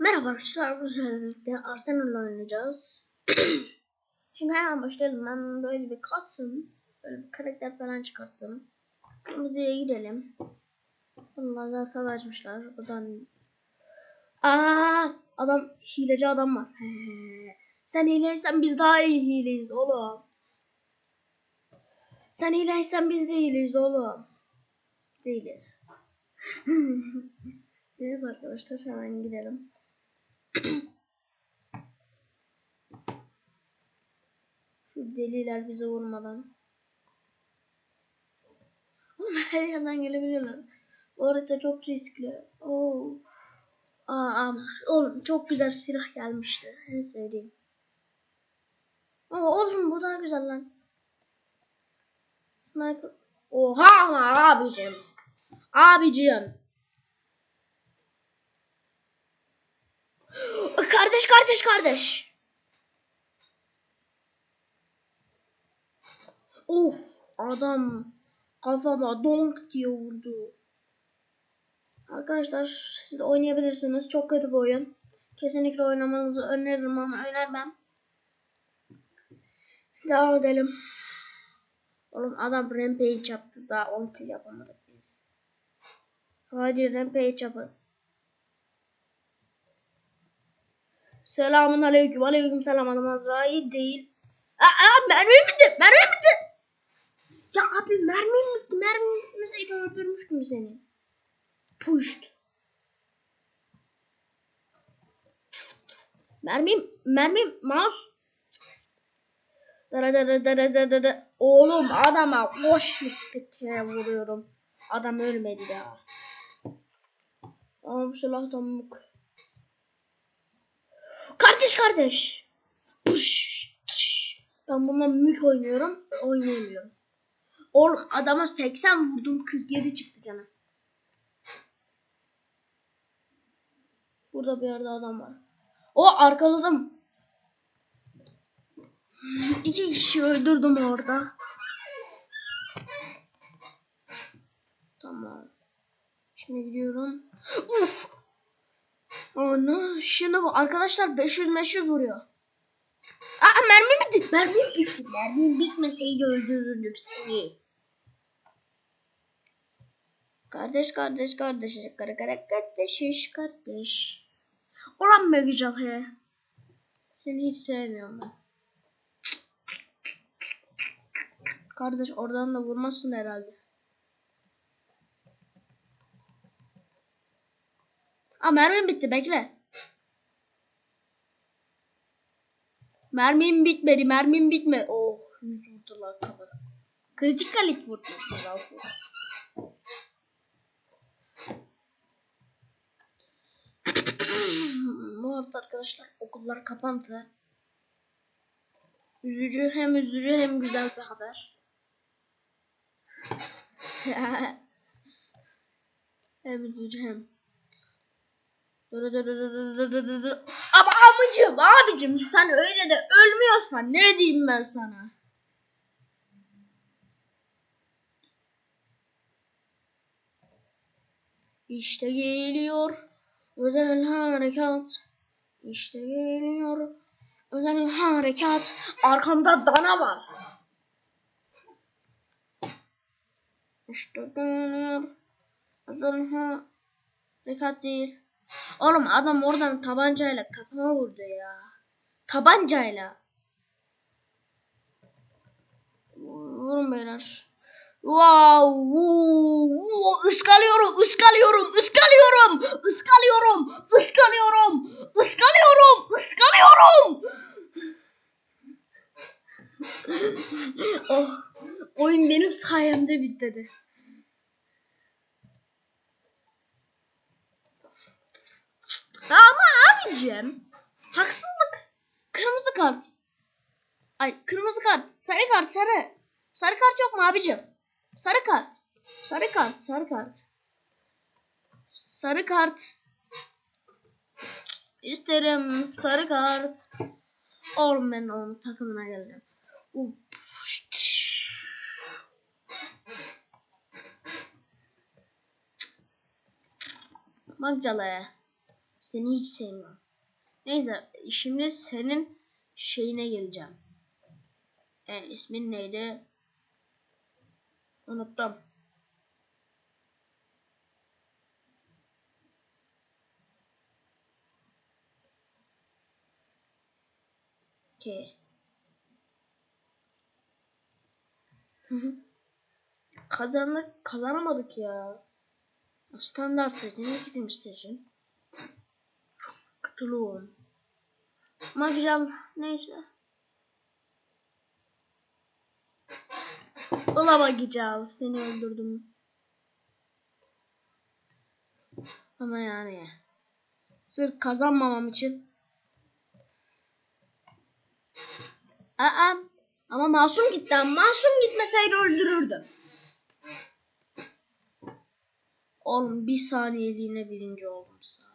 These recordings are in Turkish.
Merhaba arkadaşlar, bu sefer Arsenal'la oynayacağız. Şimdi hemen başlayalım. Ben böyle bir kastım. Böyle bir karakter falan çıkarttım. Kırmızıya gidelim. Bunlar tadı açmışlar. Buradan... Aa, adam, hileci adam var. Sen hileysen biz daha iyi hileyiz oğlum. Sen hileysen biz de hileyiz oğlum. Değiliz. Neyse arkadaşlar hemen gidelim. Şu deliler bize vurmadan. Oğlum her yerden gelebiliyorlar. Bu harita çok riskli. Oo. Aa, ama oğlum çok güzel silah gelmişti. En sevdiğim. Ama oğlum bu daha güzel lan. Sniper. Oha ama abicim. Abicim. Kardeş kardeş kardeş. Of adam kafama donk diye vurdu. Arkadaşlar siz de oynayabilirsiniz. Çok kötü bir oyun. Kesinlikle oynamanızı öneririm ama önermem. Devam edelim. Oğlum adam rampage yaptı. Daha 10 kill yapamadık biz. Hadi rampage yapın. Selamun aleyküm. Aleyküm selam adam Azrail değil. Aa, aa mermim bitti. Mermim bitti. Ya abi mermim bitti. Mermim bitmeseydi öldürmüştüm seni. Puşt. Mermim, mermim, mouse. Dara dara dara dara dara. Oğlum adama boş kere vuruyorum. Adam ölmedi ya. Ama bu silah da mık. Kardeş kardeş. Ben bununla mük oynuyorum. Oynayamıyorum. Oğlum adama 80 vurdum 47 çıktı canım. Burada bir yerde adam var. O arkaladım. İki kişi öldürdüm orada. Tamam. Şimdi gidiyorum. Uf. Ana şimdi bu arkadaşlar 500 500 vuruyor. Aa mermi bitti. Mermi bitti. Mermi bitmeseydi öldürürdüm seni. Kardeş kardeş kardeş kara kara kardeş iş kardeş. Ulan be güzel he. Seni hiç sevmiyorum ben. Kardeş oradan da vurmazsın herhalde. Aa mermim bitti bekle. Mermim bitmedi mermim bitme. Oh yüz vurdular kafada. Kritik kalit vurdular. Bu arada arkadaşlar okullar kapandı. Üzücü hem üzücü hem güzel bir haber. hem üzücü hem. Ama amicim abicim sen öyle de ölmüyorsan ne diyeyim ben sana? İşte geliyor özel harekat. İşte geliyor özel harekat. Arkamda dana var. İşte geliyor özel harekat değil. Oğlum adam oradan tabancayla kafama vurdu ya. Tabancayla. Vurun beyler. Wow, wow, ıskalıyorum, ıskalıyorum, ıskalıyorum, ıskalıyorum, ıskalıyorum, ıskalıyorum, ıskalıyorum. oh, oyun benim sayemde bitti. Abicim haksızlık. Kırmızı kart. Ay kırmızı kart. Sarı kart sarı. Sarı kart yok mu abicim? Sarı kart. Sarı kart. Sarı kart. Sarı kart. İsterim sarı kart. Oğlum ben onun takımına geldim. Bak calaya. Seni hiç sevmiyorum. Neyse şimdi senin şeyine geleceğim. E, ismin neydi? Unuttum. Hı. Kazandık, kazanamadık ya. Standart seçeneği gitmiş seçin. Ama güzel. Neyse. Güzel. Seni öldürdüm. Ama yani. Sırf kazanmamam için. Aa, ama masum gitti. Masum gitmeseydi öldürürdüm. Oğlum bir saniyeliğine birinci oldum ya.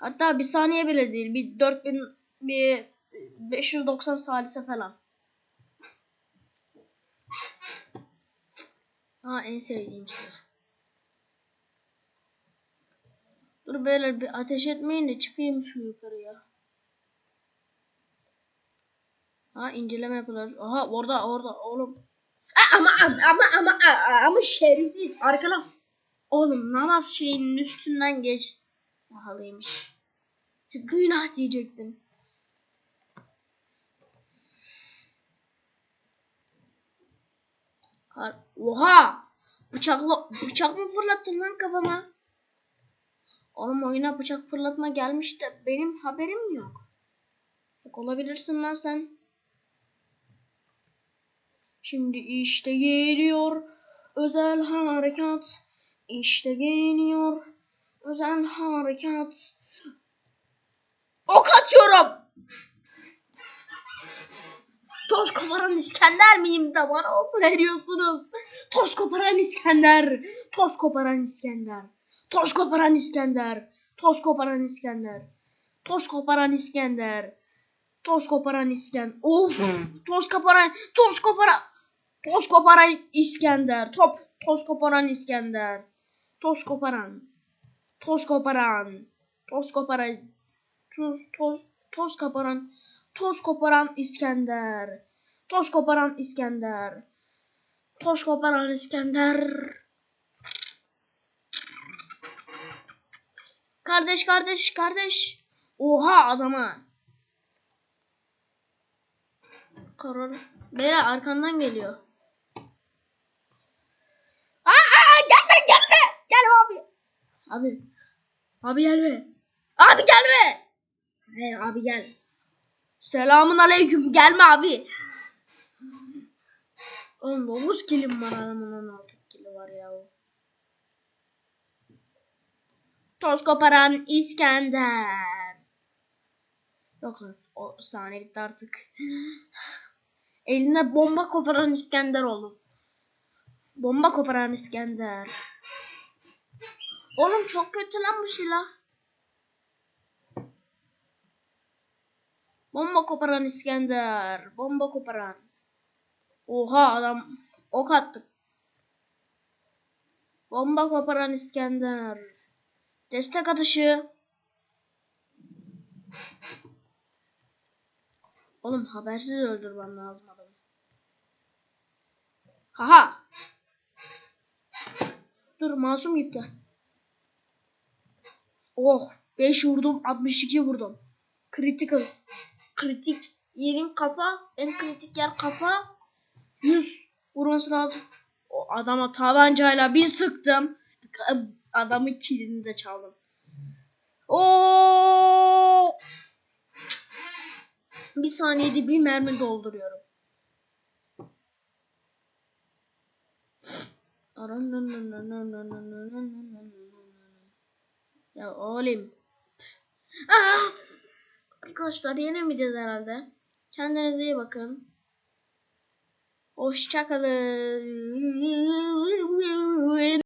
Hatta bir saniye bile değil. Bir 4000 bir 590 salise falan. Aa en sevdiğim silah. Dur beyler bir ateş etmeyin de çıkayım şu yukarıya. Ha inceleme yapılır. Aha orada orada oğlum. Aa, ama ama ama ama, ama şerefsiz arkana. Oğlum namaz şeyinin üstünden geç. Pahalıymış. Günah diyecektim. Oha! Bıçakla bıçak mı fırlattın lan kafama? Oğlum oyuna bıçak fırlatma gelmiş de benim haberim yok. Yok olabilirsin lan sen. Şimdi işte geliyor özel harekat. İşte geliyor özel harekat. Ok atıyorum. Toz koparan İskender miyim de bana ok veriyorsunuz? Toz koparan İskender. Toz koparan İskender. Toz koparan İskender. Toz koparan İskender. Toz koparan İskender. Toz koparan İskender. Of. Toz koparan. Toz koparan. Toz koparan İskender. Top. Toz koparan İskender. Toz koparan. Toz koparan. Toz koparan. Toz, toz, toz koparan. Toz koparan İskender. Toz koparan İskender. Toz koparan İskender. Kardeş kardeş kardeş. Oha adama. Karar. Beyler arkandan geliyor. Aa, gelme gelme. Gelme abi. Abi. Abi gelme. Abi gelme. Hey abi gel. Selamun aleyküm. Gelme abi. Oğlum 9 kilim var adamın 16 kili var ya. Toz koparan İskender. Yok lan o sahne bitti artık. Elinde bomba koparan İskender oğlum. Bomba koparan İskender. Oğlum çok kötü lan bu silah. Bomba koparan İskender. Bomba koparan. Oha adam ok attı. Bomba koparan İskender. Destek atışı. Oğlum habersiz öldürmem lazım adamı. Haha. Dur masum gitti. Oh 5 vurdum 62 vurdum. Critical. Kritik yerin kafa en kritik yer kafa 100 vurması lazım. O adama tabancayla bir sıktım. Adamın kilini de çaldım. Oo! Bir saniyede bir mermi dolduruyorum. Ya oğlum. Ah! Arkadaşlar yenemeyeceğiz herhalde. Kendinize iyi bakın. Hoşçakalın.